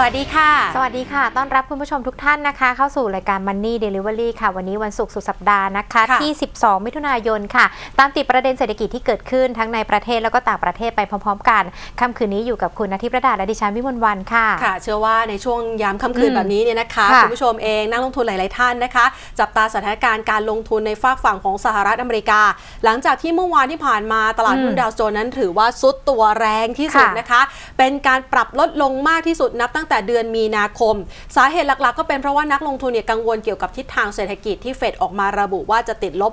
สวัสดีค่ะ สวัสดีค่ะ ต้อนรับคุณผู้ชมทุกท่านนะคะ เข้าสู่รายการ Money Delivery ค่ะ วันนี้วันศุกร์สุดสัปดาห์นะคะค่ะที่ 12 มิถุนายนค่ะ ตามติดประเด็นเศรษฐกิจที่เกิดขึ้นทั้งในประเทศแล้วก็ต่างประเทศไปพร้อม ๆ กันค่ำคืนนี้อยู่กับคุณอาทิตย์ประดาและดิฉันวิมลวันค่ะ ค่ะ เชื่อว่าในช่วงยามค่ำคืนอืมแบบนี้เนี่ยนะคะค่ะคุณผู้ชมเองนักลงทุนหลาย ๆ ท่านนะคะ จับตาสถานการณ์การลงทุนในฝากฝั่งของสหรัฐอเมริกา หลังจากที่เมื่อวานที่ผ่านมาตลาดหุ้นอืมดาวโจนส์นั้น ถือว่าซุดตัวแรงที่สุดค่ะนะคะ เป็นการปรับลดลงมากที่สุดนับตั้งแต่เดือนมีนาคม สาเหตุหลักๆ ก็เป็นเพราะว่านักลงทุนเนี่ยกังวลเกี่ยวกับทิศทางเศรษฐกิจที่เฟดออกมาระบุว่าจะติดลบ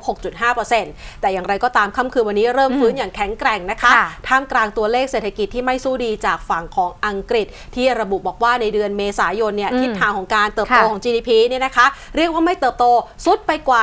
6.5%แต่อย่างไรก็ตามค่ำคืนวันนี้เริ่มฟื้นอย่างแข็งแกร่งนะคะค่ะท่ามกลางตัวเลขเศรษฐกิจที่ไม่สู้ดีจากฝั่งของอังกฤษ ที่ระบุบอกว่าในเดือนเมษายนเนี่ยอืมทิศทางของการเติบโตค่ะของ GDP เนี่ยนะคะเรียกว่าไม่เติบโตซุดไปกว่า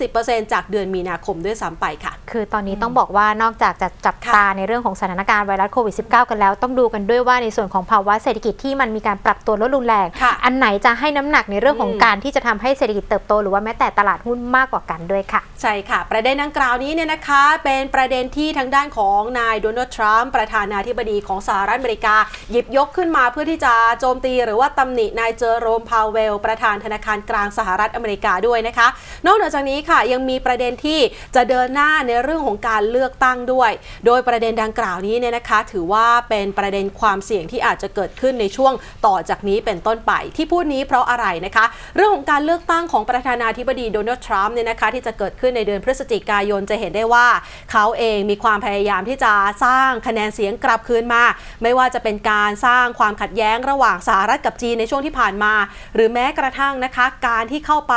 20%จากเดือนมีนาคมด้วยซ้ำไปค่ะ คือตอนนี้ต้องบอกว่านอกจากจะจับค่ะตาในเรื่องของสถานการณ์ไวรัสโควิด -19 กันแล้ว ต้องดูกันด้วยว่าในส่วนของภาวะเศรษฐกิจที่มันมีการปรับตัวลดรุนแรงค่ะอันไหนจะให้น้ำหนักในเรื่องของอืมการที่จะทำให้เศรษฐกิจเติบโต หรือว่าแม้แต่ตลาดหุ้นมากกว่ากันด้วยค่ะ ใช่ค่ะ ประเด็นดังกล่าวนี้เนี่ยนะคะ เป็นประเด็นที่ทางด้านของนายโดนัลด์ทรัมป์ประธานาธิบดีของสหรัฐอเมริกา หยิบยกขึ้นมาเพื่อที่จะโจมตีหรือว่าตำหนินายเจอโรมพาวเวล ประธานธนาคารกลางสหรัฐอเมริกาด้วยนะคะ นอกเหนือจากนี้ค่ะยังมีประเด็นที่จะเดินหน้าในเรื่องของการเลือกตั้งด้วย โดยประเด็นดังกล่าวนี้เนี่ยนะคะ ถือว่าเป็นประเด็นความเสี่ยงที่อาจจะเกิดขึ้นในช่วงต่อจากนี้เป็นต้นไปที่พูดนี้เพราะอะไรนะคะ เรื่องของการเลือกตั้งของประธานาธิบดีโดนัลด์ทรัมป์เนี่ยนะคะที่จะเกิดขึ้นในเดือนพฤศจิกายนจะเห็นได้ว่า เขาเองมีความพยายามที่จะสร้างคะแนนเสียงกลับคืนมา ไม่ว่าจะเป็นการสร้างความขัดแย้งระหว่างสหรัฐกับจีนในช่วงที่ผ่านมา หรือแม้กระทั่งนะคะการที่เข้าไป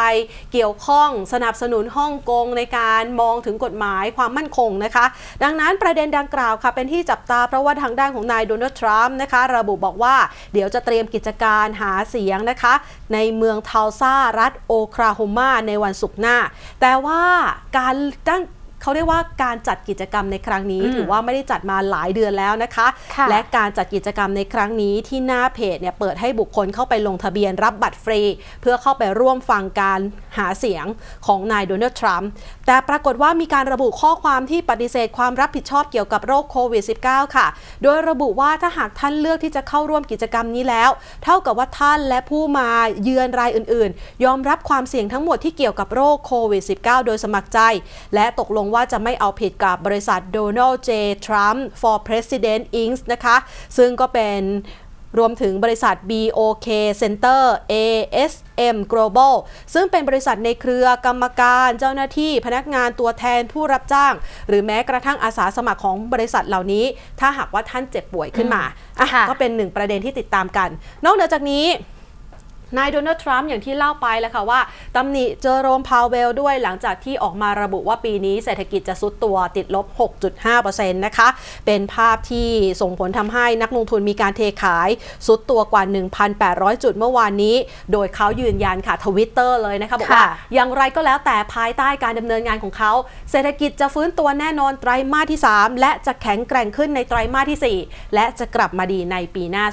เกี่ยวข้องสนับสนุนฮ่องกงในการมองถึงกฎหมายความมั่นคงนะคะ ดังนั้นประเด็นดังกล่าวค่ะเป็นที่จับตาเพราะว่าทางด้านของนายโดนัลด์ทรัมป์นะคะระบุบอกว่าเดี๋ยวจะเตรียมรียมกิจการหาเสียงนะคะ ในเมืองทาวซารัฐโอคลาโฮมาในวันศุกร์หน้า แต่ว่าการตั้ง เขาเรียกว่าการจัดกิจกรรมในครั้งนี้อืมถือว่าไม่ได้จัดมาหลายเดือนแล้วนะคะค่ะและการจัดกิจกรรมในครั้งนี้ที่หน้าเพจเนี่ยเปิดให้บุคคลเข้าไปลงทะเบียนรับบัตรฟรี เพื่อเข้าไปร่วมฟังการหาเสียงของนายโดนัลด์ทรัมป์แต่ปรากฏว่ามีการระบุข้อความที่ปฏิเสธความรับผิดชอบเกี่ยวกับโรคโควิด -19 ค่ะ โดยระบุว่าถ้าหากท่านเลือกที่จะเข้าร่วมกิจกรรมนี้แล้ว เท่ากับว่าท่านและผู้มาเยือนรายอื่น ๆ ยอมรับความเสี่ยงทั้งหมดที่เกี่ยวกับโรคโควิด -19 โดยสมัครใจ และตกลงว่าจะไม่เอาผิดกับบริษัท Donald J. Trump for President Inc. นะคะ ซึ่งก็เป็นรวมถึงบริษัท BOK Center ASM Global ซึ่งเป็นบริษัทในเครือกรรมการเจ้าหน้าที่พนักงานตัวแทนผู้รับจ้าง หรือแม้กระทั่งอาสาสมัครของบริษัทเหล่านี้ ถ้าหากว่าท่านเจ็บป่วยขึ้นมาอะค่ะก็เป็นหนึ่งประเด็นที่ติดตามกัน นอกเหนือจากนี้ นายโดนัลด์ทรัมป์อย่างที่เล่าไปแล้วค่ะว่าตำหนิเจอโรมพาวเวลด้วยหลังจากที่ออกมาระบุว่าปีนี้เศรษฐกิจจะซุดตัวติดลบ 6.5%นะคะ เป็นภาพที่ส่งผลทำให้นักลงทุนมีการเทขายซุดตัวกว่า 1,800 จุดเมื่อวานนี้ โดยเขายืนยันค่ะทวิตเตอร์เลยนะคะบอกว่าค่ะอย่างไรก็แล้วแต่ภายใต้การดำเนินงานของเขา เศรษฐกิจจะฟื้นตัวแน่นอนไตรมาสที่ 3 และจะแข็งแกร่งขึ้นในไตรมาสที่ 4 และจะกลับมาดีในปีหน้า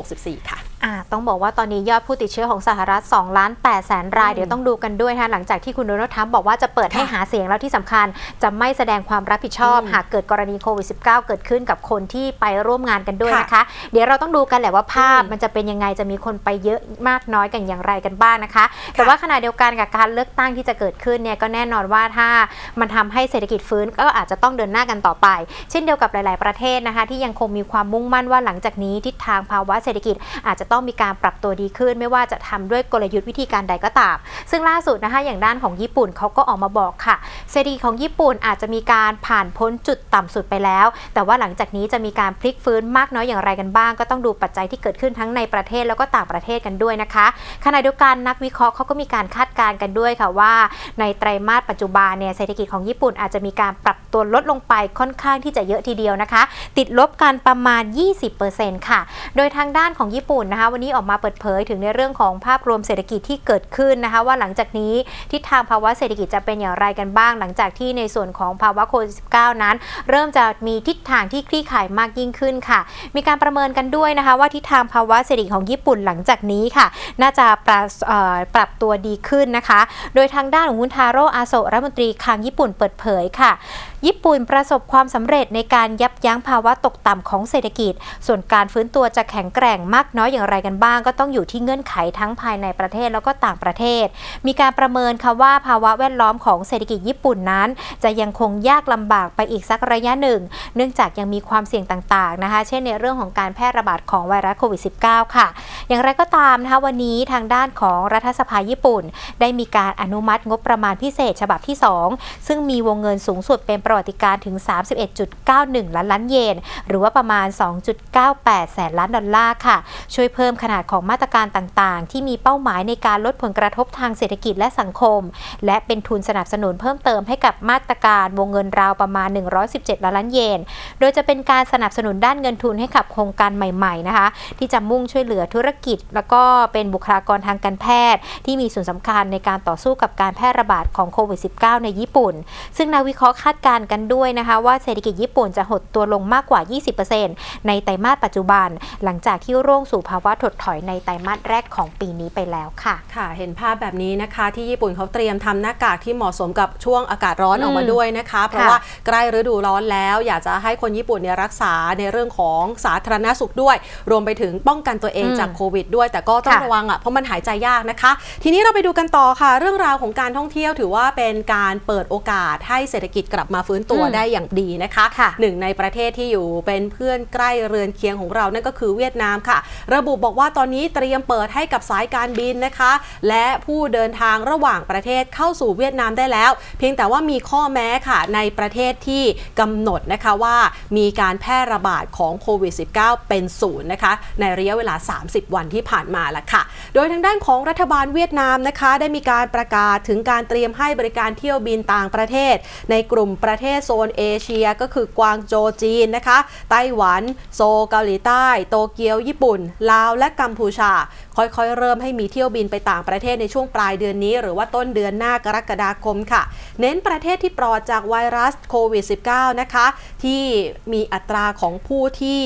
2564 ค่ะ อ่าต้องบอกว่าตอนนี้ยอดผู้ติดเชื้อของสหรัฐ2ล้าน8แสนรายอืมเดี๋ยวต้องดูกันด้วยนะคะหลังจากที่คุณโดนัลด์ทรัมป์บอกว่าจะเปิดให้ค่ะหาเสียงแล้วที่สำคัญ จะไม่แสดงความรับผิดชอบอืมหากเกิดกรณีโควิด -19 เกิดขึ้นกับคนที่ไปร่วมงานกันด้วยค่ะนะคะ เดี๋ยวเราต้องดูกันแหละว่าภาพอืมมันจะเป็นยังไงจะมีคนไปเยอะมากน้อยกันอย่างไรกันบ้างนะคะ แต่ว่าขณะเดียวกันกับการเลือกตั้งที่จะเกิดขึ้นเนี่ยก็แน่นอนว่าถ้ามันทำให้เศรษฐกิจฟื้นก็อาจจะต้องเดินหน้ากันต่อไป เช่นเดียวกับหลาย ๆ ประเทศนะคะ ที่ยังคงมีความมุ่งมั่นว่าหลังจากนี้ทิศทางภาวะเศรษฐกิจอาจจะต้องมีการปรับตัวดีขึ้น ไม่ว่าจะทำด้วยกลยุทธ์วิธีการใดก็ตาม ซึ่งล่าสุดนะคะอย่างด้านของญี่ปุ่นเขาก็ออกมาบอกค่ะเศรษฐกิจของญี่ปุ่นอาจจะมีการผ่านพ้นจุดต่ำสุดไปแล้ว แต่ว่าหลังจากนี้จะมีการพลิกฟื้นมากน้อยอย่างไรกันบ้าง ก็ต้องดูปัจจัยที่เกิดขึ้นทั้งในประเทศแล้วก็ต่างประเทศกันด้วยนะคะขณะเดียวกันนักวิเคราะห์เขาก็มีการคาดการณ์กันด้วยค่ะว่า ในไตรมาสปัจจุบันเนี่ยเศรษฐกิจของญี่ปุ่นอาจจะมีการปรับตัวลดลงไปค่อนข้างที่จะเยอะทีเดียวนะคะ ติดลบกันประมาณ 20%ค่ะ โดยทางด้านของญี่ปุ่นนะคะวันนี้ออกมาเปิดเผยถึงในเรื่องของภาพรวมเศรษฐกิจที่เกิดขึ้นนะคะว่าหลังจากนี้ทิศทางภาวะเศรษฐกิจจะเป็นอย่างไรกันบ้าง หลังจากที่ในส่วนของภาวะโควิด -19 นั้น เริ่มจะมีทิศทางที่คลี่คลายมากยิ่งขึ้นค่ะ มีการประเมินกันด้วยนะคะ ว่าทิศทางภาวะเศรษฐกิจของญี่ปุ่นหลังจากนี้ค่ะ น่าจะปรับปรับตัวดีขึ้นนะคะ โดยทางด้านของคุณทาโร่อาโซะรัฐมนตรีคลังญี่ปุ่นเปิดเผยค่ะ ญี่ปุ่นประสบความสำเร็จในการยับยั้งภาวะตกต่ำของเศรษฐกิจ ส่วนการฟื้นตัวจะแข็งแกร่งมากน้อยอย่างไรกันบ้าง ก็ต้องอยู่ที่เงื่อนไขทั้งภายในประเทศแล้วก็ต่างประเทศ มีการประเมินค่ะว่าภาวะแวดล้อมของเศรษฐกิจญี่ปุ่นนั้น จะยังคงยากลำบากไปอีกสักระยะหนึ่ง เนื่องจากยังมีความเสี่ยงต่างๆนะคะ เช่นในเรื่องของการแพร่ระบาดของไวรัสโควิด -19 ค่ะ อย่างไรก็ตามนะคะวันนี้ทางด้านของรัฐสภาญี่ปุ่น ได้มีการอนุมัติงบประมาณพิเศษ ฉบับที่ 2 ซึ่งมีวงเงินสูงสุดเป็นประวัติการถึง 31.91 ล้านล้านเยน หรือว่าประมาณ 2.98 แสนล้านดอลลาร์ค่ะ ช่วยเพิ่มขนาดของมาตรการต่างๆ ที่มีเป้าหมายในการลดผลกระทบทางเศรษฐกิจและสังคม และเป็นทุนสนับสนุนเพิ่มเติมให้กับมาตรการวงเงินราวประมาณ 117 ล้านล้านเยน โดยจะเป็นการสนับสนุนด้านเงินทุนให้กับโครงการใหม่ๆนะคะ ที่จะมุ่งช่วยเหลือธุรกิจ แล้วก็เป็นบุคลากรทางการแพทย์ ที่มีส่วนสำคัญในการต่อสู้กับการแพร่ระบาดของโควิด -19 ในญี่ปุ่น ซึ่งนักวิเคราะห์คาดการณ์กันด้วยนะคะว่าเศรษฐกิจญี่ปุ่นจะหดตัวลงมากกว่า 20%ในไตรมาสปัจจุบัน หลังจากที่ร่วงสู่ภาวะถดถอยในไตรมาสแรกของปีนี้ไปแล้วค่ะ ค่ะ เห็นภาพแบบนี้นะคะที่ญี่ปุ่นเขาเตรียมทำหน้ากากที่เหมาะสมกับช่วงอากาศร้อนอืมออกมาด้วยนะคะ เพราะค่ะว่าใกล้ฤดูร้อนแล้ว อยากจะให้คนญี่ปุ่นเนี่ยรักษาในเรื่องของสาธารณสุขด้วย รวมไปถึงป้องกันตัวเองอืมจากโควิดด้วย แต่ก็ต้องค่ะระวังอะเพราะมันหายใจยากนะคะ ทีนี้เราไปดูกันต่อค่ะ เรื่องราวของการท่องเที่ยวถือว่าเป็นการเปิดโอกาสให้เศรษฐกิจกลับมาฟื้นตัวอืมได้อย่างดีนะคะค่ะหนึ่งในประเทศที่อยู่เป็นเพื่อนใกล้เรือนเคียงของเรานั่นก็คือเวียดนามค่ะ ระบุบอกว่าตอนนี้เตรียมเปิดให้กับสายการบินนะคะ และผู้เดินทางระหว่างประเทศเข้าสู่เวียดนามได้แล้ว เพียงแต่ว่ามีข้อแม้ค่ะในประเทศที่กำหนดนะคะว่ามีการแพร่ระบาดของโควิด -19 เป็นศูนย์นะคะ ในระยะเวลา 30 วันที่ผ่านมาละค่ะ โดยทางด้านของรัฐบาลเวียดนามนะคะ ได้มีการประกาศถึงการเตรียมให้บริการเที่ยวบินต่างประเทศ ในกลุ่มประเทศโซนเอเชียก็คือกวางโจจีนนะคะ ไต้หวัน โซลเกาหลีใต้ โตเกียวญี่ปุ่น ลาวและกัมพูชา ค่อยๆ เริ่มให้มีเที่ยวบินไปต่างประเทศในช่วงปลายเดือนนี้ หรือว่าต้นเดือนหน้ากรกฎาคมค่ะ เน้นประเทศที่ปลอดจากไวรัสโควิด -19 นะคะ ที่มีอัตราของผู้ที่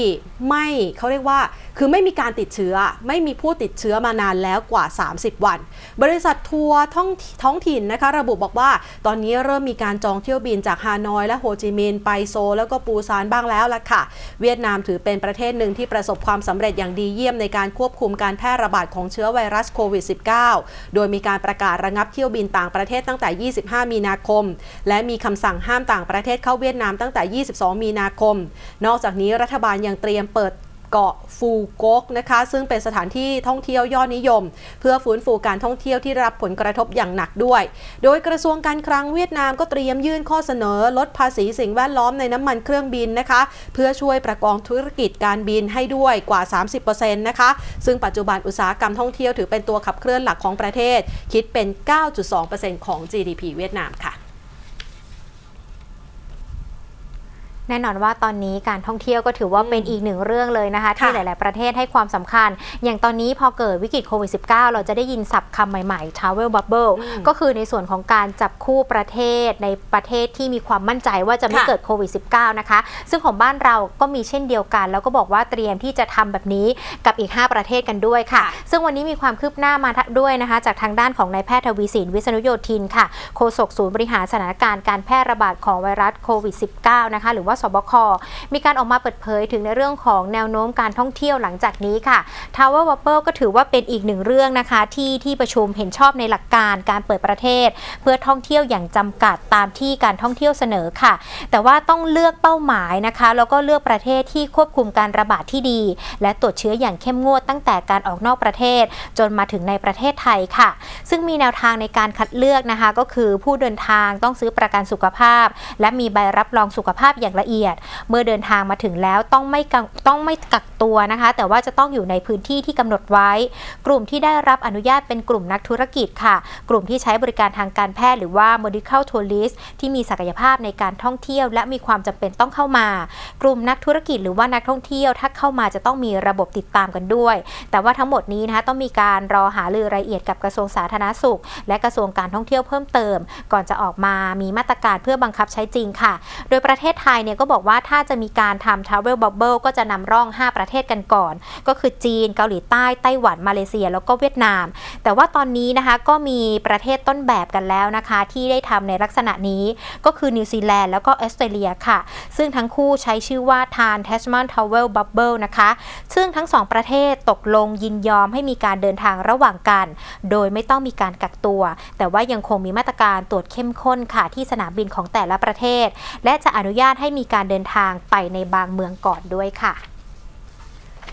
ไม่เขาเรียกว่า คือไม่มีการติดเชื้อ ไม่มีผู้ติดเชื้อมานานแล้วกว่า 30 วัน บริษัททัวร์ท้องท้องถิ่นนะคะ ระบุบอกว่า ตอนนี้เริ่มมีการจองเที่ยวบินจากฮานนอยและโฮจิมินห์ไปโซ แล้วก็ปูซานบ้างแล้วล่ะค่ะ เวียดนามถือเป็นประเทศหนึ่งที่ประสบความสำเร็จอย่างดีเยี่ยมในการควบคุมการแพร่ระบาดของเชื้อไวรัสโควิด -19 โดยมีการประกาศระงับเที่ยวบินต่างประเทศตั้งแต่ 25 มีนาคม และมีคำสั่งห้ามต่างประเทศเข้าเวียดนามตั้งแต่ 22 มีนาคม นอกจากนี้รัฐบาลยังเตรียมเปิด เกาะฟูกกนะคะ ซึ่งเป็นสถานที่ท่องเที่ยวยอดนิยม เพื่อฟื้นฟูการท่องเที่ยวที่รับผลกระทบอย่างหนักด้วย โดยกระทรวงการคลังเวียดนามก็เตรียมยื่นข้อเสนอลดภาษีสิ่งแวดล้อมในน้ำมันเครื่องบินนะคะ เพื่อช่วยประกองธุรกิจการบินให้ด้วยกว่า 30%นะคะ ซึ่งปัจจุบันอุตสาหกรรมท่องเที่ยวถือเป็นตัวขับเคลื่อนหลักของประเทศ คิดเป็น 9.2%ของ GDP เวียดนามค่ะ แน่นอนว่าตอนนี้การท่องเที่ยวก็ถือว่าเป็นอีกหนึ่งเรื่องเลยนะคะที่ค่ะหลาย ๆ ประเทศให้ความสำคัญ อย่างตอนนี้พอเกิดวิกฤตโควิด -19 เราจะได้ยินศัพท์คำใหม่ ๆ travel bubble อืมก็คือในส่วนของการจับคู่ประเทศในประเทศที่มีความมั่นใจว่าจะไม่ค่ะเกิดโควิด -19 นะคะ ซึ่งของบ้านเราก็มีเช่นเดียวกัน แล้วก็บอกว่าเตรียมที่จะทำแบบนี้กับอีก 5 ประเทศกันด้วยค่ะค่ะ ซึ่งวันนี้มีความคืบหน้ามาด้วยนะคะ จากทางด้านของนายแพทย์ทวีสินวิษณุโยธินค่ะโฆษกศูนย์บริหารสถานการณ์การแพร่ระบาดของไวรัสโควิด -19 นะคะหรือว่าสบค มีการออกมาเปิดเผยถึงในเรื่องของแนวโน้มการท่องเที่ยวหลังจากนี้ค่ะ Tower w a p p e r ก็ถือว่าเป็นอีกหนึ่งเรื่องนะคะ ที่ที่ประชุมเห็นชอบในหลักการการเปิดประเทศ เพื่อท่องเที่ยวอย่างจำกัดตามที่การท่องเที่ยวเสนอค่ะ แต่ว่าต้องเลือกเป้าหมายนะคะ แล้วก็เลือกประเทศที่ควบคุมการระบาดที่ดี และตรวจเชื้ออย่างเข้มงวดตั้งแต่การออกนอกประเทศ จนมาถึงในประเทศไทยค่ะ ซึ่งมีแนวทางในการคัดเลือกนะคะ ก็คือผู้เดินทางต้องซื้อประกันสุขภาพ และมีใบรับรองสุขภาพอย่างละเอียด เมื่อเดินทางมาถึงแล้วต้องไม่ต้องไม่กักตัวนะคะ แต่ว่าจะต้องอยู่ในพื้นที่ที่กำหนดไว้ กลุ่มที่ได้รับอนุญาตเป็นกลุ่มนักธุรกิจค่ะ กลุ่มที่ใช้บริการทางการแพทย์หรือว่า medical tourist ที่มีศักยภาพในการท่องเที่ยว และมีความจำเป็นต้องเข้ามา กลุ่มนักธุรกิจหรือว่านักท่องเที่ยวถ้าเข้ามาจะต้องมีระบบติดตามกันด้วย แต่ว่าทั้งหมดนี้นะคะต้องมีการรอหารือรายละเอียดกับกระทรวงสาธารณสุข และกระทรวงการท่องเที่ยวเพิ่มเติม ก่อนจะออกมามีมาตรการเพื่อบังคับใช้จริงค่ะ โดยประเทศไทยเนี่ยก็บอกว่าถ้าจะมีการทำ Travel Bubble ก็จะนำร่อง 5 ประเทศกันก่อน ก็คือจีน เกาหลีใต้ ไต้หวัน มาเลเซีย แล้วก็เวียดนาม แต่ว่าตอนนี้นะคะก็มีประเทศต้นแบบกันแล้วนะคะ ที่ได้ทำในลักษณะนี้ ก็คือนิวซีแลนด์แล้วก็ออสเตรเลียค่ะ ซึ่งทั้งคู่ใช้ชื่อว่าทาน Tasman Travel Bubble นะคะ ซึ่งทั้งสองประเทศตกลงยินยอมให้มีการเดินทางระหว่างกัน โดยไม่ต้องมีการกักตัว แต่ว่ายังคงมีมาตรการตรวจเข้มข้นค่ะที่สนามบินของแต่ละประเทศ และจะอนุญาตให้มีการเดินทางไปในบางเมืองก่อนด้วยค่ะ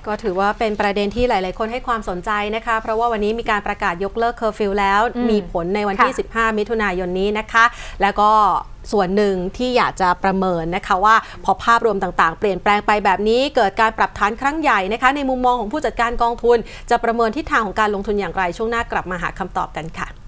ก็ถือว่าเป็นประเด็นที่หลาย ๆ คนให้ความสนใจนะคะ เพราะว่าวันนี้มีการประกาศยกเลิกเคอร์ฟิวแล้วอืมมีผลในวันที่ค่ะ15 มิถุนายนนี้นะคะ แล้วก็ส่วนหนึ่งที่อยากจะประเมินนะคะว่าพอภาพรวมต่าง ๆ เปลี่ยนแปลงไปแบบนี้ เกิดการปรับฐานครั้งใหญ่นะคะในมุมมองของผู้จัดการกองทุน จะประเมินทิศทางของการลงทุนอย่างไรช่วงหน้ากลับมาหาคำตอบกันค่ะ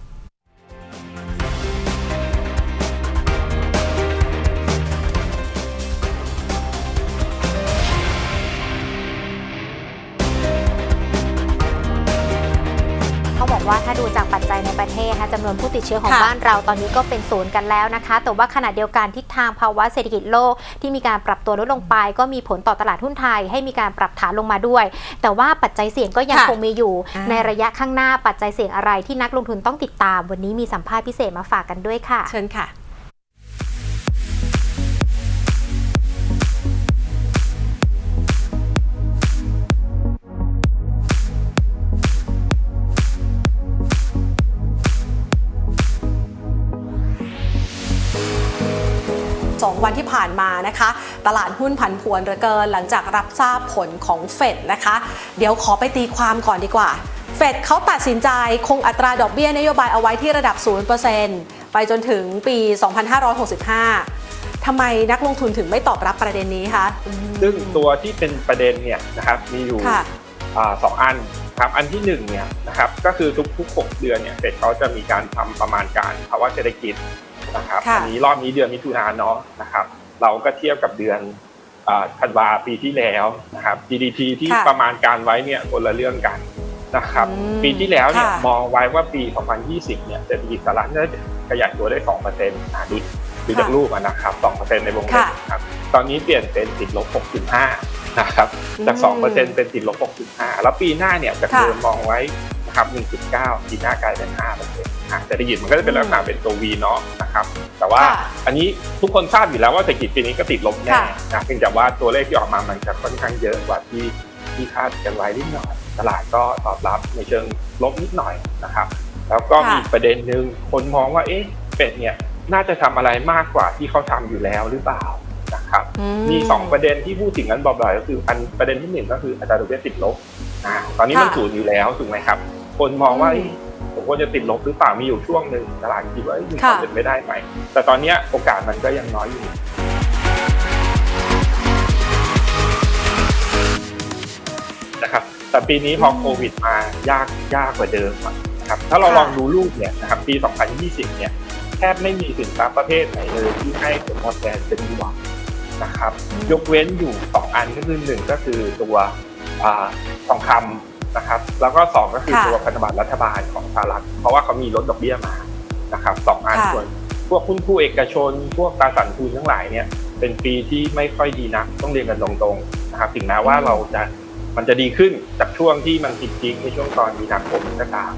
ว่าถ้าดูจากปัจจัยในประเทศนะคะจำนวนผู้ติดเชื้อของค่ะบ้านเราตอนนี้ก็เป็นศูนย์กันแล้วนะคะ แต่ว่าขณะเดียวกันทิศทางภาวะเศรษฐกิจโลกที่มีการปรับตัวลดลงไป ก็มีผลต่อตลาดหุ้นไทยให้มีการปรับฐานลงมาด้วย แต่ว่าปัจจัยเสี่ยงก็ยังค่ะคงมีอยู่ อ่า ในระยะข้างหน้าปัจจัยเสี่ยงอะไรที่นักลงทุนต้องติดตาม วันนี้มีสัมภาษณ์พิเศษมาฝากกันด้วยค่ะ เชิญค่ะ ผ่านมานะคะ ตลาดหุ้นผันผวนเหลือเกิน หลังจากรับทราบผลของเฟดนะคะ เดี๋ยวขอไปตีความก่อนดีกว่าเฟดเขาตัดสินใจคงอัตราดอกเบี้ยนโยบายเอาไว้ที่ระดับ 0%ไปจนถึงปี 2565 ทำไมนักลงทุนถึงไม่ตอบรับประเด็นนี้คะ ซึ่งตัวที่เป็นประเด็นเนี่ยนะครับมีอยู่ค่ะอาสองอันครับอันที่หนึ่งเนี่ยนะครับก็คือทุกๆ 6 เดือนเนี่ยเฟดเขาจะมีการทำประมาณการภาวะเศรษฐกิจ นะครับค่ะ อันี้รอบนี้เดือนมิถุนายนเนาะนะครับ เราก็เทียบกับเดือนอ่าธันวาปีที่แล้วนะครับ GDP ที่ค่ะประมาณการไว้เนี่ยคนละเรื่องกันนะครับ อืมปีที่แล้วเนี่ยค่ะ มองไว้ว่าปี 2020 เนี่ยเศรษฐกิจสหรัฐน่าจะขยายตัวได้ 2%อ่าดูดูจากรูปอะนะครับ 2%ในวงเล็บค่ะครับ ตอนนี้เปลี่ยนเป็นติดลบ 6.5 นะครับ จากอืม2%เป็นติดลบ 6.5 แล้วปีหน้าเนี่ยจากค่ะ เดิมมองไว้นะครับ 1.9 ปีหน้ากลายเป็น 5%นะ เศรษฐกิจมันก็จะเป็นลักษณะเป็นตัว V เนาะนะครับแต่ว่าค่ะอันนี้ทุกคนทราบอยู่แล้วว่าเศรษฐกิจปีนี้ก็ติดลบแน่ค่ะนะเพียงแต่ว่าตัวเลขที่ออกมามันจะค่อนข้างเยอะกว่าที่ที่คาดกันไว้นิดหน่อยตลาดก็ตอบรับในเชิงลบนิดหน่อยนะครับแล้วก็มีประเด็นหนึ่งคนมองว่าเอ๊ะเป็ดเนี่ยน่าจะทำอะไรมากกว่าที่เขาทำอยู่แล้วหรือเปล่านะครับอืมีสองประเด็นที่พูดถึงกันบ่อยๆก็คืออันประเด็นที่หนึ่งก็คืออัตราดอกเบี้ยติดลบอ่าตอนนี้มันค่ะศูนย์อยู่แล้วถูกไหมครับ คนมองว่าอืมเอ้ยผมค วรจะติดลบหรือเปล่ามีอยู่ช่วงหนึ่งตลาดคิดว่าเอ้ยมีคค่ะวามเป็นไปได้ไหมแต่ตอนเนี้ยโอกาสมันก็ยังน้อยอยู่นะครับแต่ปีนี้พอโควิดมายากยากกว่าเดิมอะนะครับถ้าเราค่ะลองดูรูปเนี่ยนะครับปี 2020 เนี่ยแทบไม่มีสินค้าประเภทไหนเลยที่ให้ผลตอบแทนเป็นบวกนะครับยกเว้นอยู่สองอันก็คือหนึ่งก็คือตัวอาทองคำ นะครับ แล้วก็สองก็คือค่ะ ตัวพันธบัตรรัฐบาลของสหรัฐเพราะว่าเขามีลดดอกเบี้ยมานะครับสองอันค่ะ ส่วนพวกหุ้นคู่เอกชน พวกตราสารทุนทั้งหลายเนี่ยเป็นปีที่ไม่ค่อยดีนักต้องเรียนกันตรงๆนะครับถึงแม้ว่าเราจะมันจะดีขึ้นจากช่วงที่มันติดจริงในช่วงตอนมีนาคมก็ตาม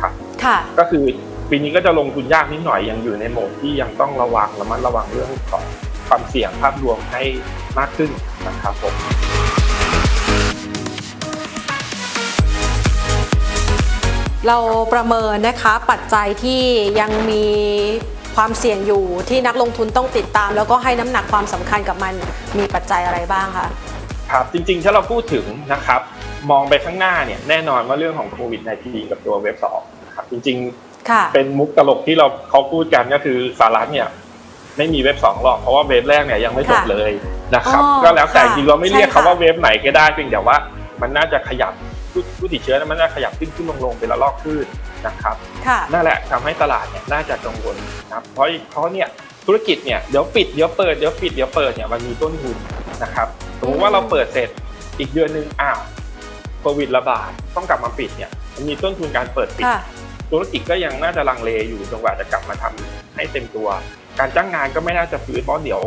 ครับ ค่ะ ก็คือปีนี้ก็จะลงทุนยากนิดหน่อยยังอยู่ในโหมดที่ยังต้องระวังระมัดระวังเรื่องของความเสี่ยงภาพรวมให้มากขึ้นนะครับผม เราประเมินนะคะปัจจัยที่ยังมีความเสี่ยงอยู่ที่นักลงทุนต้องติดตาม แล้วก็ให้น้ำหนักความสำคัญกับมันมีปัจจัยอะไรบ้างคะครับจริงๆ ถ้าเราพูดถึงนะครับมองไปข้างหน้าเนี่ยแน่นอนว่าเรื่องของโควิด -19 กับตัวเว็บสองนะครับจริงค่ะๆเป็นมุกตลกที่เราเขาพูดกันก็คือสหรัฐเนี่ยไม่มีเว็บสองหรอกเพราะว่าเว็บแรกเนี่ยยังไม่จบค่ะเลยนะครับอ๋อก็แล้วแต่ค่ะจริงเราไม่เรียกใช่ค่ะเขาว่าเว็บไหนก็ได้เพียงแต่ว่ามันน่าจะขยับ ผู้ผู้ติดเชื้อนั้นมันน่าจะขยับขึ้นขึ้นลงลงเป็นระลอกขึ้นนะครับค่ะนั่นแหละทำให้ตลาดเนี่ยน่าจะกังวลนะครับเพราะเพราะเนี่ยธุรกิจเนี่ยเดี๋ยวปิดเดี๋ยวเปิดเดี๋ยวปิดเดี๋ยวเปิดเนี่ยมันมีต้นทุนนะครับสมมติว่าเราเปิดเสร็จอีกเดือนหนึ่งอ้าวโควิดระบาดต้องกลับมาปิดเนี่ยมันมีต้นทุนการเปิดปิดค่ะธุรกิจก็ยังน่าจะลังเลอยู่จนกว่าจะกลับมาทำให้เต็มตัว การจ้างงานก็ไม่น่าจะฟื้นเพราะเดี๋ยว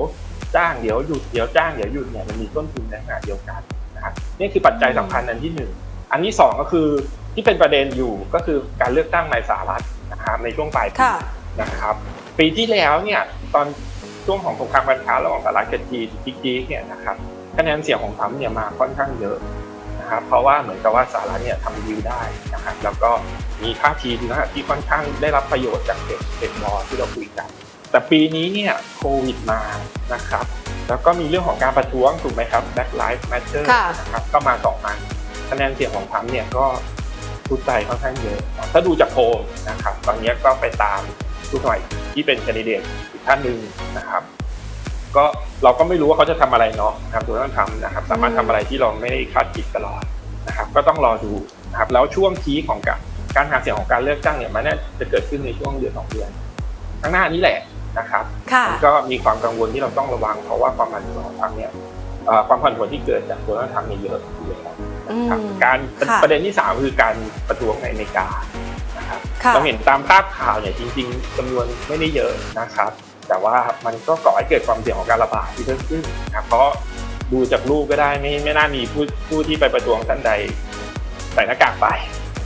จ้างเดี๋ยวหยุดเดี๋ยวจ้างเดี๋ยวหยุดเนี่ยมันมีต้นทุนในขณะเดียวกันนะครับนี่คือปัจจัยสำคัญอันที่หนึ่ง อันที่สองก็คือที่เป็นประเด็นอยู่ก็คือการเลือกตั้งในสหรัฐนะครับในช่วงปลายปีค่ะนะครับ ปีที่แล้วเนี่ยตอนช่วงของสงครามการค้าระหว่างสหรัฐกับจีนจีกๆเนี่ยนะครับคะแนนเสียงของทรัมป์เนี่ยมาค่อนข้างเยอะนะครับเพราะว่าเหมือนกับว่าสหรัฐเนี่ยทำดีลได้นะครับแล้วก็มีท่าทีนะครับที่ค่อนข้างได้รับประโยชน์จากเด็กเด็กรอที่เราคุยกัน แต่ปีนี้เนี่ยโควิดมานะครับแล้วก็มีเรื่องของการประท้วงถูกไหมครับ Black Lives Matter ค่ะนะครับก็มาสองอัน คะแนนเสียงของทรัมป์เนี่ยก็ทุใจค่อนข้างเยอะ ถ้าดูจากโพลนะครับ ตอนนี้ก็ไปตามผู้สมัยที่เป็นแคนดิเดตอีกท่านหนึ่งนะครับ ก็เราก็ไม่รู้ว่าเขาจะทำอะไรเนาะนะครับตัวต้องทำนะครับ สามารถทำอะไรที่เราไม่ได้คาดคิดตลอดนะครับ ก็ต้องรอดูนะครับแล้วช่วงทีของการการหาเสียงของการเลือกตั้งเนี่ยมันน่าจะเกิดขึ้นในช่วงเดือนสองเดือนข้างหน้านี้แหละนะครับค่ะมันก็มีความกังวลที่เราต้องระวังเพราะว่าความผันผวนของพรรคเนี่ยเอ่อความผันผวนที่เกิดจากตัวรัฐธรรมเนี่ยเยอะอยู่แล้ว นะครับอืมการค่ะประเด็นที่สามคือการประท้วงในอเมริกานะครับค่ะ เราเห็นตามภาพข่าวเนี่ยจริงๆจำนวนไม่ได้เยอะนะครับ แต่ว่ามันก็ก่อให้เกิดความเสี่ยงของการระบาดที่เพิ่มขึ้นนะครับเพราะดูจากรูปก็ได้ไม่ไม่น่ามีผู้ผู้ที่ไปประท้วงท่านใดใส่หน้ากากไป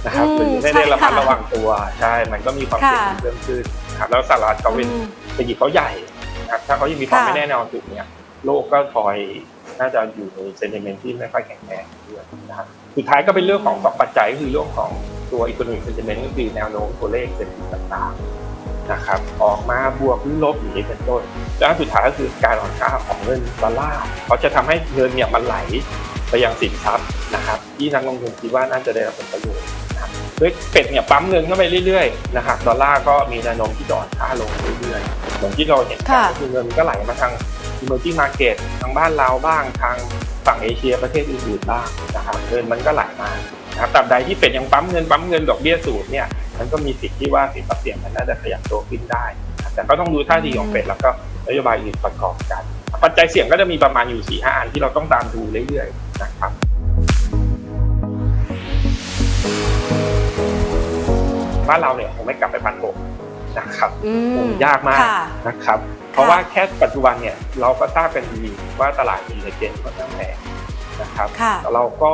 นะครับอืมหรือไม่ได้ใช่ระมัดค่ะระวังตัวใช่มันก็มีความเสี่ยงค่ะ ที่เพิ่มขึ้นนะครับแล้วสหรัฐเขาเป็น อืม เศรษฐกิจเขาใหญ่นะครับถ้าเขายังมีความค่ะ ไม่แน่นอนอยู่เนี่ยโลกก็คอย น่าจะอยู่ในเซนติเมนต์ที่ไม่ค่อยแข็งแรงด้วยนะครับสุดท้ายก็เป็นเรื่องของสองปัจจัยก็คือเรื่องของตัวอีโคโนมิกเซนติเมนต์ก็คือแนวโน้มตัวเลขเศรษฐกิจต่างๆนะครับออกมาบวกหรือลบอย่างนี้เป็นต้น แล้วอันสุดท้ายก็คือการอ่อนค่าของเงินดอลลาร์เขาจะทำให้เงินเนี่ยมันไหลไปยังสินทรัพย์นะครับที่นักลงทุนคิดว่าน่าจะได้รับผลประโยชน์นะครับด้วยเป็ดเนี่ยปั๊มเงินเข้าไปเรื่อยๆนะครับดอลลาร์ก็มีแนวโน้มที่จะอ่อนค่าลงเรื่อยๆเหมือนที่เราเห็นกันค่ะก็คือเงินก็ไหลมาทาง emerging market ทางบ้านเราบ้างทางฝั่งเอเชียประเทศอื่นๆบ้างนะครับเงินมันก็ไหลมานะครับตราบใดที่เป็นยังปั๊มเงินปั๊มเงินดอกเบี้ยสูงเนี่ยมันก็มีสิทธิ์ที่ว่าสินทรัพย์เสี่ยงมันน่าจะขยับตัวขึ้นได้ แต่ก็ต้องดูท่าทีของเฟดแล้วก็นโยบายอื่นประกอบกัน ปัจจัยเสี่ยงก็จะมีประมาณอยู่4ี่ห้าอันที่เราต้องตามดูเรื่อยๆนะครับบ้านเราเนี่ยคงไม่กลับไปพันหก นะครับอืคมงยากมากค่ะนะครับ เพราะว่าแค่ปัจจุบันเนี่ยเราก็ทราบกันดีว่าตลาดมีในเกณฑ์ค่อนข้างแพงนะครับค่ะแต่เราก็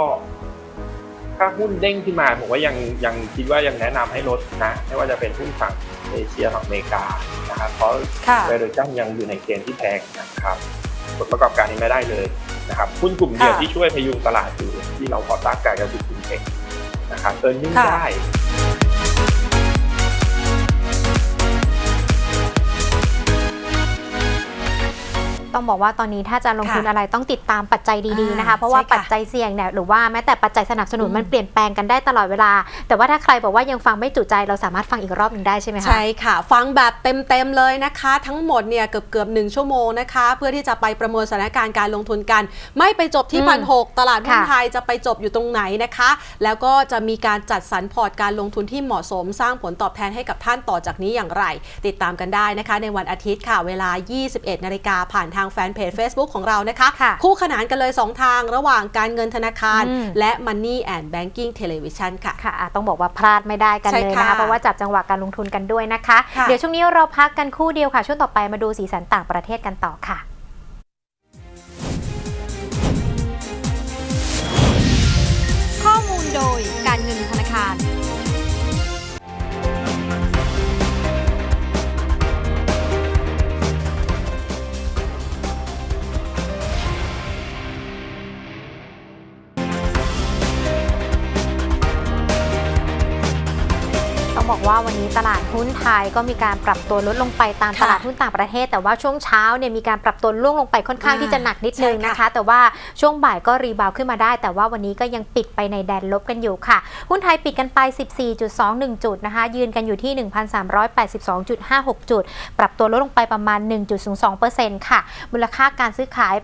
ถ้าหุ้นเด้งขึ้นมาผมว่ายังยังคิดว่ายังแนะนำให้ลดนะไม่ว่าจะเป็นหุ้นฝั่งเอเชียฝั่งอเมริกานะครับเพราะค่ะเวอร์ชันยังอยู่ในเกณฑ์ที่แพงนะครับผลประกอบการนี้ไม่ได้เลยนะครับหุ้นกลุ่มเดียวค่ะที่ช่วยพยุงตลาดอยู่ที่เราพอทราบกันก็คือกลุ่มเทคนะครับเอิร์นยิ่งค่ะได้ ต้องบอกว่าตอนนี้ถ้าจะลงทุนค่ะอะไรต้องติดตามปัจจัยดีๆนะคะอ่าเพราะว่าใช่ค่ะปัจจัยเสี่ยงเนี่ยหรือว่าแม้แต่ปัจจัยสนับสนุนอืมมันเปลี่ยนแปลงกันได้ตลอดเวลา แต่ว่าถ้าใครบอกว่ายังฟังไม่จุใจเราสามารถฟังอีกรอบหนึ่งได้ใช่ไหมคะใช่ค่ะ ฟังแบบเต็มๆเลยนะคะ ทั้งหมดเนี่ยเกือบเกือบหนึ่งชั่วโมงนะคะ เพื่อที่จะไปประเมินสถานการณ์การลงทุนกัน ไม่ไปจบที่อืมพันหกตลาดหุ้นค่ะไทยจะไปจบอยู่ตรงไหนนะคะ แล้วก็จะมีการจัดสรรพอร์ตการลงทุนที่เหมาะสมสร้างผลตอบแทนให้กับท่านต่อจากนี้อย่างไร ติดตามกันได้นะคะ ในวันอาทิตย์ค่ะ เวลา 21 นาฬิกาผ่านทางแฟนเพจ Facebook ของเรานะคะค่ะคู่ขนานกันเลย 2 ทางระหว่างการเงินธนาคารอืมและ Money and Banking Television ค่ะค่ะอะต้องบอกว่าพลาดไม่ได้กันใช่เลยค่ะนะคะเพราะว่าจับจังหวะการลงทุนกันด้วยนะคะค่ะเดี๋ยวช่วงนี้เราพักกันคู่เดียวค่ะ ช่วงต่อไปมาดูสีสันต่างประเทศกันต่อค่ะข้อมูลโดยการ บอกว่าวันนี้ตลาดหุ้นไทยก็มีการปรับตัวลดลงไปตามค่ะตลาดหุ้นต่างประเทศ แต่ว่าช่วงเช้าเนี่ยมีการปรับตัวล่วงลงไปค่อนข้างอ่าที่จะหนักนิดนึงใช่ค่ะนะคะ แต่ว่าช่วงบ่ายก็รีบาวด์ขึ้นมาได้ แต่ว่าวันนี้ก็ยังปิดไปในแดนลบกันอยู่ค่ะ หุ้นไทยปิดกันไป 14.21 จุดนะคะ ยืนกันอยู่ที่ 1,382.56 จุด ปรับตัวลดลงไปประมาณ 1.02%ค่ะ มูลค่าการซื้อขาย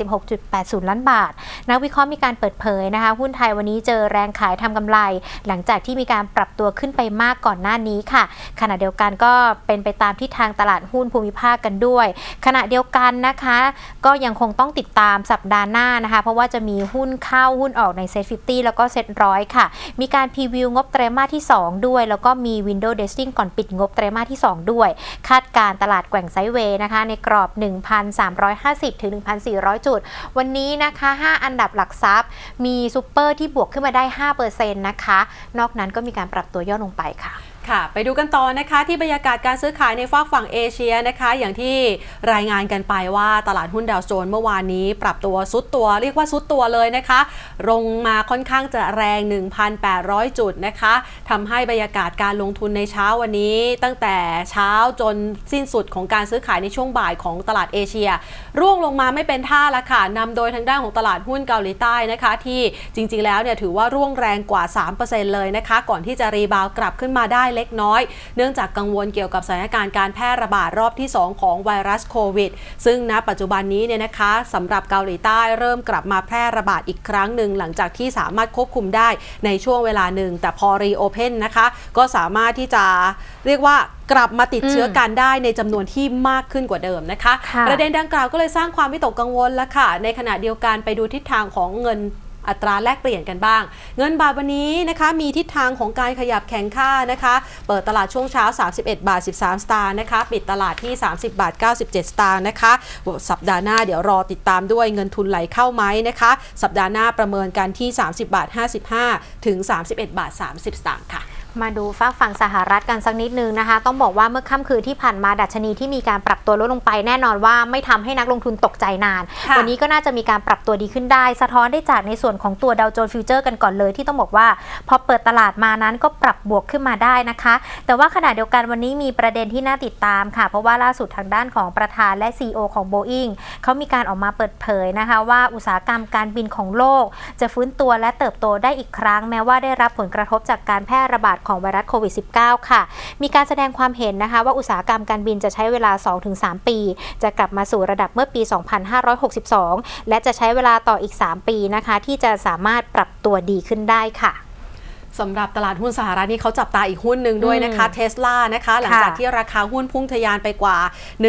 85,786.80 ล้านบาท นักวิเคราะห์มีการเปิดเผยนะคะ หุ้นไทยวันนี้เจอแรงขายทำกำไร หลังจากที่มีีการปรับตัวขึ้นไปมากก่อนหน้านี้ค่ะ ขณะเดียวกันก็เป็นไปตามที่ทางตลาดหุ้นภูมิภาคกันด้วย ขณะเดียวกันนะคะ ก็ยังคงต้องติดตามสัปดาห์หน้านะคะ เพราะว่าจะมีหุ้นเข้าหุ้นออกในเซ็ต50แล้วก็เซ็ตร้อยค่ะ มีการพรีวิวงบไตรมาสที่ 2 ด้วย แล้วก็มี Window Dressing ก่อนปิดงบไตรมาสที่ 2 ด้วย คาดการตลาดแกว่งไซเวย์นะคะ ในกรอบ 1,350 ถึง 1,400 จุด วันนี้นะคะ 5 อันดับหลักทรัพย์ มีซูเปอร์ที่บวกขึ้นมาได้ 5%นะคะ นอกนั้นก็มีการปรับตัวย่อลงไปค่ะ ค่ะ ไปดูกันต่อนะคะที่บรรยากาศการซื้อขายในฝากฝั่งเอเชียนะคะ อย่างที่รายงานกันไปว่าตลาดหุ้นดาวโจนส์เมื่อวานนี้ ปรับตัวซุดตัว เรียกว่าซุดตัวเลยนะคะลงมาค่อนข้างจะแรง 1,800 จุดนะคะทำให้บรรยากาศการลงทุนในเช้าวันนี้ ตั้งแต่เช้าจนสิ้นสุดของการซื้อขายในช่วงบ่ายของตลาดเอเชีย ร่วงลงมาไม่เป็นท่าละค่ะนำโดยทางด้านของตลาดหุ้นเกาหลีใต้นะคะ ที่จริงๆแล้วเนี่ยถือว่าร่วงแรงกว่า 3%เลยนะคะ ก่อนที่จะรีบาวกลับขึ้นมาได้เล็กน้อย เนื่องจากกังวลเกี่ยวกับสถานการณ์การแพร่ระบาดรอบที่ 2 ของไวรัสโควิด ซึ่งณปัจจุบันนี้เนี่ยนะคะสำหรับเกาหลีใต้เริ่มกลับมาแพร่ระบาดอีกครั้งหนึ่งหลังจากที่สามารถควบคุมได้ในช่วงเวลาหนึ่ง แต่พอรีโอเพนนะคะก็สามารถที่จะเรียกว่ากลับมาติดเชื้อกันได้ในจำนวนที่มากขึ้นกว่าเดิมนะคะค่ะประเด็นดังกล่าวก็เลยสร้างความวิตกกังวลแล้วค่ะ ในขณะเดียวกันไปดูทิศทางของเงิน อัตราแลกเปลี่ยนกันบ้าง เงินบาทวันนี้นะคะมีทิศทางของการขยับแข็งค่านะคะ เปิดตลาดช่วงเช้า 31 บาท 13 สตางค์นะคะ ปิดตลาดที่ 30 บาท 97 สตางค์นะคะ สัปดาห์หน้าเดี๋ยวรอติดตามด้วยเงินทุนไหลเข้าไหมนะคะ สัปดาห์หน้าประเมินกันที่ 30 บาท 55 ถึง 31 บาท 30 สตางค์ค่ะ มาดูฝากฝั่งสหรัฐกันสักนิดนึงนะคะ ต้องบอกว่าเมื่อค่ำคืนที่ผ่านมาดัชนีที่มีการปรับตัวลดลงไปแน่นอนว่าไม่ทำให้นักลงทุนตกใจนานค่ะวันนี้ก็น่าจะมีการปรับตัวดีขึ้นได้ สะท้อนได้จากในส่วนของตัวดาวโจนส์ฟิวเจอร์กันก่อนเลยที่ต้องบอกว่า พอเปิดตลาดมานั้นก็ปรับบวกขึ้นมาได้นะคะ แต่ว่าขณะเดียวกันวันนี้มีประเด็นที่น่าติดตามค่ะ เพราะว่าล่าสุดทางด้านของประธานและ CEO ของ Boeing เขามีการออกมาเปิดเผยนะคะ ว่าอุตสาหกรรมการบินของโลก จะฟื้นตัวและเติบโตได้อีกครั้ง แม้ว่าได้รับผลกระทบจากการแพร่ระบาดของไวรัสโควิด -19 ค่ะ มีการแสดงความเห็นนะคะ ว่าอุตสาหกรรมการบินจะใช้เวลา 2-3 ปี จะกลับมาสู่ระดับเมื่อปี 2562 และจะใช้เวลาต่ออีก 3 ปีนะคะ ที่จะสามารถปรับตัวดีขึ้นได้ค่ะ สำหรับตลาดหุ้นสหรัฐนี่เขาจับตาอีกหุ้นหนึ่งด้วยนะคะอืมเทสลานะคะ หลังจากค่ะที่ราคาหุ้นพุ่งทะยานไปกว่า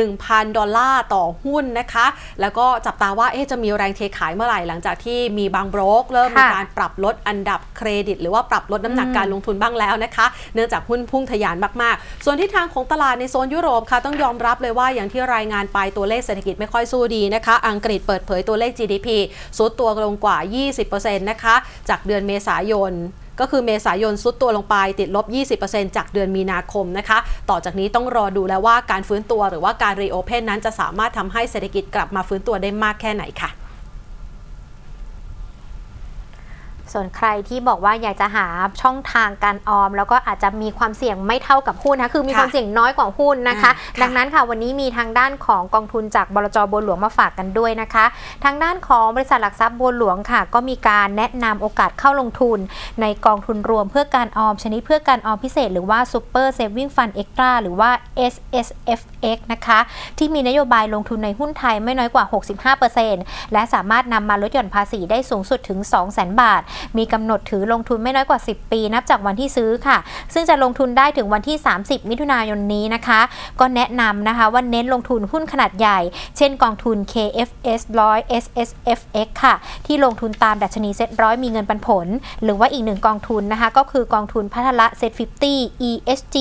1,000 ดอลลาร์ต่อหุ้นนะคะ แล้วก็จับตาว่าเอ๊ะจะมีแรงเทขายเมื่อไหร่ หลังจากที่มีบางโบรกเริ่มมีค่ะการปรับลดอันดับเครดิต หรือว่าปรับลดน้ำหนักอืมการลงทุนบ้างแล้วนะคะ เนื่องจากหุ้นพุ่งทะยานมากๆ ส่วนที่ทางของตลาดในโซนยุโรปค่ะต้องยอมรับเลยว่าอย่างที่รายงานไปตัวเลขเศรษฐกิจไม่ค่อยสู้ดีนะคะ อังกฤษเปิดเผยตัวเลข GDP ซุดตัวลงกว่า 20%นะคะจากเดือนเมษายน ก็คือเมษายนซุดตัวลงไปติดลบ 20%จากเดือนมีนาคมนะคะ ต่อจากนี้ต้องรอดูแล้วว่าการฟื้นตัวหรือว่าการรีโอเพนนั้นจะสามารถทำให้เศรษฐกิจกลับมาฟื้นตัวได้มากแค่ไหนค่ะ ส่วนใครที่บอกว่าอยากจะหาช่องทางการออม แล้วก็อาจจะมีความเสี่ยงไม่เท่ากับหุ้นนะคือมีค่ะความเสี่ยงน้อยกว่าหุ้นนะคะอ่าค่ะดังนั้นค่ะวันนี้มีทางด้านของกองทุนจากบลจบัวหลวงมาฝากกันด้วยนะคะ ทางด้านของบริษัทหลักทรัพย์บัวหลวงค่ะ ก็มีการแนะนำโอกาสเข้าลงทุน ในกองทุนรวมเพื่อการออมชนิดเพื่อการออมพิเศษ หรือว่า Super Saving Fund Extra หรือว่า S S F X นะคะที่มีนโยบายลงทุนในหุ้นไทยไม่น้อยกว่า 65%และสามารถนำมาลดหย่อนภาษีได้สูงสุดถึง 200,000 บาท มีกำหนดถือลงทุนไม่น้อยกว่า 10 ปี นับจากวันที่ซื้อค่ะ ซึ่งจะลงทุนได้ถึงวันที่ 30 มิถุนายนนี้นะคะ ก็แนะนำนะคะว่าเน้นลงทุนหุ้นขนาดใหญ่ เช่นกองทุน KFS 100 SSFX ค่ะ ที่ลงทุนตามดัชนีเซ็ตร้อยมีเงินปันผล หรือว่าอีกหนึ่งกองทุนนะคะ ก็คือกองทุนพัทละเซ็ต50 ESG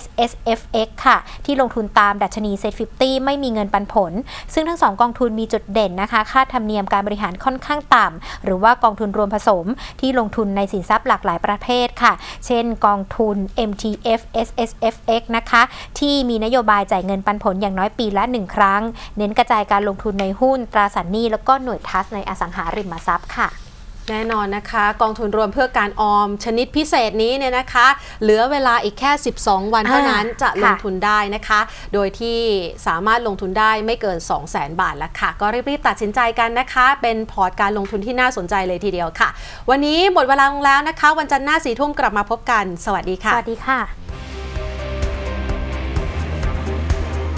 SSFX ค่ะ ที่ลงทุนตามามดัชนีเซ็ต50ไม่มีเงินปันผล ซึ่งทั้งสองกองทุนมีจุดเด่นนะคะ ค่าธรรมเนียมการบริหารค่อนข้างต่ำ หรือว่ากองทุนรวมผสมที่ลงทุนในสินทรัพย์หลากหลายประเภทค่ะ เช่น กองทุน MTF SSFX นะคะ ที่มีนโยบายจ่ายเงินปันผลอย่างน้อยปีละ 1 ครั้ง เน้นกระจายการลงทุนในหุ้นตราสารหนี้แล้วก็หน่วยทัสในอสังหาริมทรัพย์ค่ะ แน่นอนนะคะ กองทุนรวมเพื่อการออมชนิดพิเศษนี้เนี่ยนะคะ เหลือเวลาอีกแค่ 12 วันเท่านั้นอ่าจะลงค่ะทุนได้นะคะ โดยที่สามารถลงทุนได้ไม่เกิน 2 0 0 0 0 0 บาทแล้วค่ะ ก็รีบๆตัดสินใจกันนะคะ เป็นพอร์ตการลงทุนที่น่าสนใจเลยทีเดียวค่ะ วันนี้หมดเวลาลงแล้วนะคะ วันจันทร์หน้าสี่ทุ่มกลับมาพบกัน สวัสดีสค่ะวัสดีค่ะ